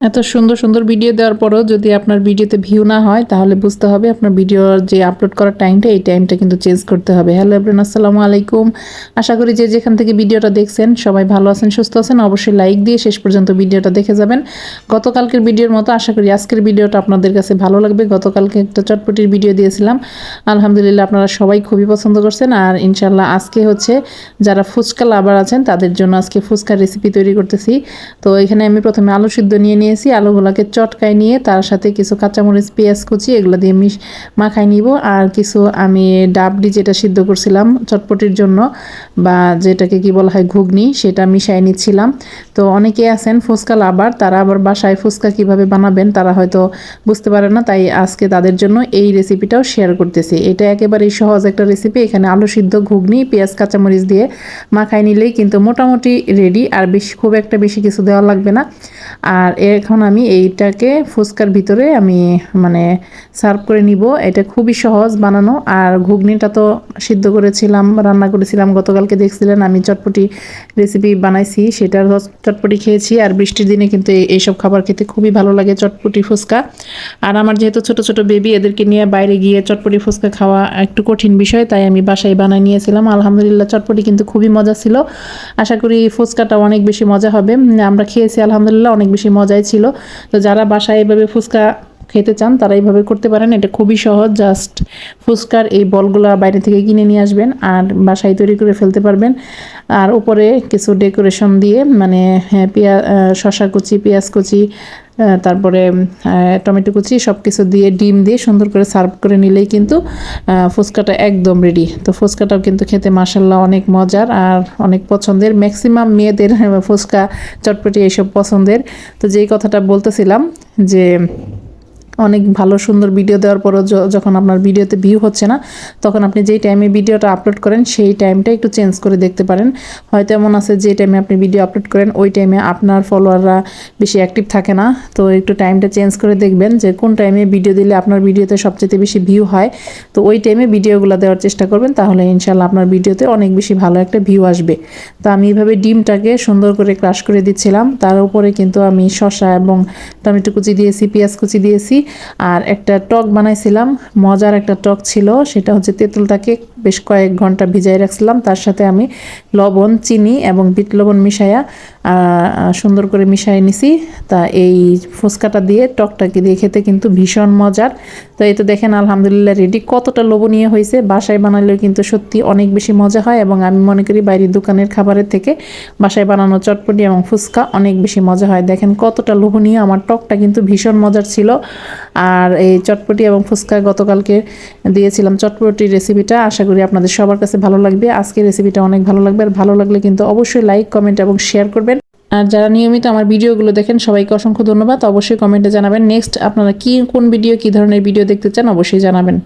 এত সুন্দর সুন্দর ভিডিও দেওয়ার পরেও যদি আপনার ভিডিওতে ভিউ না হয়, তাহলে বুঝতে হবে আপনার ভিডিওর যে আপলোড করার টাইমটা এই টাইমটা কিন্তু চেঞ্জ করতে হবে। হ্যালো এভরিন আসসালামু আলাইকুম। আশা করি যে যেখান থেকে ভিডিওটা দেখছেন, সবাই ভালো আছেন, সুস্থ আছেন, অবশ্যই লাইক দিয়ে শেষ পর্যন্ত ভিডিওটা দেখে যাবেন। গতকালকের ভিডিওর মতো আশা করি আজকের ভিডিওটা আপনাদের কাছে ভালো লাগবে। গতকালকে একটা চটপটির ভিডিও দিয়েছিলাম। আলহামদুলিল্লাহ আপনারা সবাই খুবই পছন্দ করছেন। আর ইনশাল্লাহ আজকে হচ্ছে যারা ফুচকা লাভার আছেন, তাদের জন্য আজকে ফুচকার রেসিপি তৈরি করতেছি। তো এখানে আমি প্রথমে আলু সিদ্ধ নিয়ে নিয়েছি, আলুগুলোকে চটকায় নিয়ে তার সাথে কিছু কাঁচামরিচ, পেঁয়াজ কুচি এগুলো দিয়ে মিশ মাখাই নিব। আর কিছু আমি ডাবডি যেটা সিদ্ধ করছিলাম চটপটির জন্য বা যেটাকে কি বলা হয় ঘুগনি, সেটা মিশাই নিচ্ছিলাম। তো অনেকে আছেন ফুচকা লাভার, তারা আবার বাসায় ফুচকা কীভাবে বানাবেন তারা হয়তো বুঝতে পারে না। তাই আজকে তাদের জন্য এই রেসিপিটাও শেয়ার করতেছি। এটা একেবারেই সহজ একটা রেসিপি, এখানে আলু সিদ্ধ, ঘুগনি, পেঁয়াজ, কাঁচামরিচ দিয়ে মাখাই নিলেই কিন্তু মোটামুটি রেডি। আর বেশি, খুব একটা বেশি কিছু দেওয়া লাগবে না। আর এখন আমি এইটাকে ফুচকার ভিতরে আমি মানে সার্ভ করে নিব। এটা খুবই সহজ বানানো। আর ঘুগনিটা তো সিদ্ধ করেছিলাম, রান্না করেছিলাম, গতকালকে দেখছিলেন, আমি চটপটি রেসিপি বানাইছি, সেটার চটপটি খেয়েছি। আর বৃষ্টির দিনে কিন্তু এইসব খাবার খেতে খুবই ভালো লাগে, চটপটি ফুচকা। আর আমার যেহেতু ছোট ছোট বেবি এদেরকে নিয়ে বাইরে গিয়ে চটপটি ফুচকা খাওয়া একটু কঠিন বিষয়, তাই আমি বাসায় বানাই নিয়েছিলাম। আলহামদুলিল্লাহ, চটপটি কিন্তু খুবই মজা ছিল। আশা করি ফুচকাটা অনেক বেশি মজা হবে। আমরা খেয়েছি, আলহামদুলিল্লাহ, অনেক বেশি মজাই ছিল। তো যারা বাসায় এভাবে ফুচকা খেতে চান তারা এইভাবে করতে পারেন। এটা খুবই সহজ জাস্ট ফুচকার এই বলগুলো বাইরে থেকে কিনে নিয়ে আসবেন আর বাসায় তৈরি করে ফেলতে পারবেন। আর উপরে কিছু ডেকোরেশন দিয়ে মানে হ্যাঁ, পেঁয়া শশা কুচি পেঁয়াজ কুচি তারপরে টমেটো কুচি সব কিছু দিয়ে ডিম দিয়ে সুন্দর করে সার্ভ করে নিলেই কিন্তু ফুচকাটা একদম রেডি তো ফুচকাটাও কিন্তু খেতে মাসাল্লাহ অনেক মজার আর অনেক পছন্দের। ম্যাক্সিমাম মেয়েদের ফুচকা, চটপটি এইসব পছন্দের। তো যেই কথাটা বলতেছিলাম যে অনেক ভালো সুন্দর ভিডিও দেওয়ার পরও যখন আপনার ভিডিওতে ভিউ হচ্ছে না, তখন আপনি যেই টাইমে ভিডিওটা আপলোড করেন, সেই টাইমটা একটু চেঞ্জ করে দেখতে পারেন। হয়তো এমন আছে যে টাইমে আপনি ভিডিও আপলোড করেন, ওই টাইমে আপনার ফলোয়াররা বেশি অ্যাক্টিভ থাকে না। তো একটু টাইমটা চেঞ্জ করে দেখবেন যে কোন টাইমে ভিডিও দিলে আপনার ভিডিওতে সবচেয়ে বেশি ভিউ হয়। তো ওই টাইমে ভিডিওগুলো দেওয়ার চেষ্টা করবেন, তাহলে ইনশাল্লাহ আপনার ভিডিওতে অনেক বেশি ভালো একটা ভিউ আসবে। তো আমি এইভাবে ডিমটাকে সুন্দর করে ক্রাশ করে দিচ্ছিলাম। তার উপরে কিন্তু আমি শসা এবং টমেটো কুচি দিয়েছি, পেঁয়াজ কুচি দিয়েছি। আর একটা টক বানাইছিলাম। মজার একটা টক ছিল সেটা হচ্ছে তেঁতুলটাকে বেশ কয়েক ঘণ্টা ভিজাই রাখছিলাম। তার সাথে আমি লবণ, চিনি এবং বিট লবণ মিশাইয়া সুন্দর করে মিশাই নিছি। তা এই ফুচকাটা দিয়ে, টকটাকে দিয়ে খেতে কিন্তু ভীষণ মজার। তো এই তো দেখেন, আলহামদুলিল্লাহ রেডি কতটা লোভনীয় হয়েছে, বাসায় বানালেও কিন্তু সত্যি অনেক বেশি মজা হয় এবং আমি মনে করি বাইরের দোকানের খাবারের থেকে বাসায় বানানো চটপটি এবং ফুচকা অনেক বেশি মজা হয়। দেখেন কতটা লোভনীয়, আমার টকটা কিন্তু ভীষণ মজার ছিল। আর এই চটপটি এবং ফুচকা গতকালকে দিয়েছিলাম চটপটি রেসিপিটা আশা করি আপনাদের সবার কাছে ভালো লাগবে। আজকে রেসিপিটা অনেক ভালো লাগবে। আর ভালো লাগলে কিন্তু অবশ্যই লাইক কমেন্ট এবং শেয়ার করবেন। আর যারা নিয়মিত আমার ভিডিওগুলো দেখেন, সবাইকে অসংখ্য ধন্যবাদ। অবশ্যই কমেন্টে জানাবেন। নেক্সট আপনারা কি, কোন ভিডিও কি ধরনের ভিডিও দেখতে চান, অবশ্যই জানাবেন।